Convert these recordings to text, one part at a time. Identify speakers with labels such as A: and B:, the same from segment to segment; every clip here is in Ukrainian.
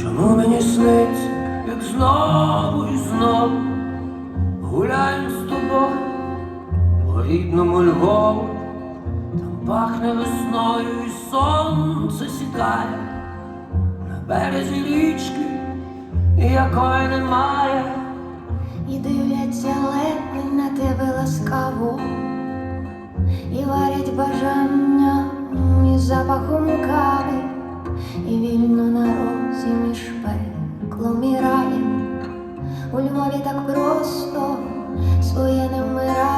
A: Чому мені сниться, як знову і знову гуляємо з тобою по рідному Львову, пахне весною і сонце сідає на березі річки, якої немає.
B: І дивляться леви на тебе ласкаво, і варять бажання із запахом кави, і вільно на розі між пеклом і раєм. У Львові так просто своє не вмирає.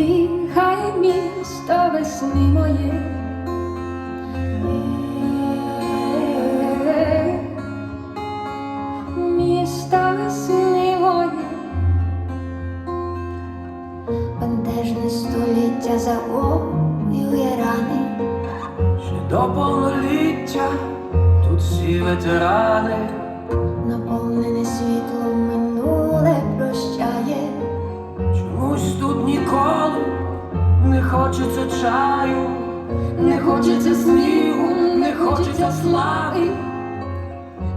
B: Дихай місто весни моє. Місто весни моє, бентежне століття загоює рани,
A: Ще до повноліття тут всі ветерани. Ніколи не хочеться чаю, не хочеться сміху, не хочеться слави.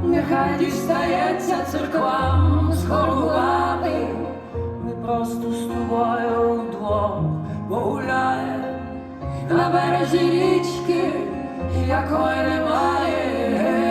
A: Нехай дістається церквам з хорувати. Ми просто з тобою вдвох погуляє на березі річки, якої немає.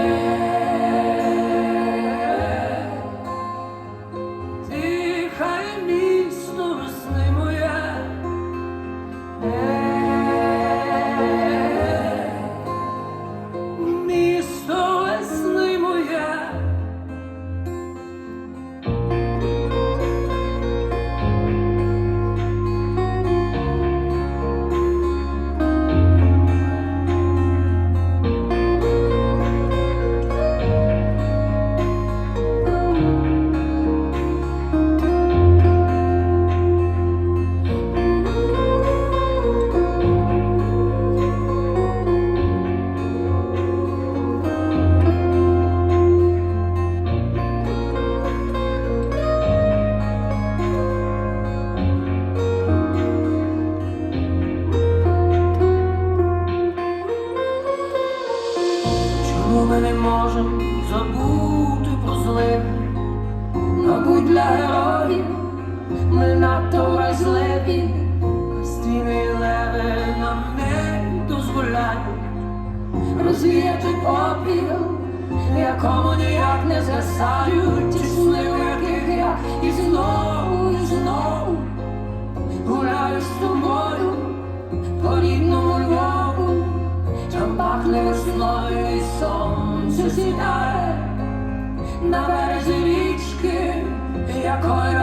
A: Чому ми не можемо забути про злив? Мабуть, для героїв ми надто вразливі, стіни леви нам не дозволяють розвіяти попіл, якому ніяк не згасають ті сни, яких я і знову, сонце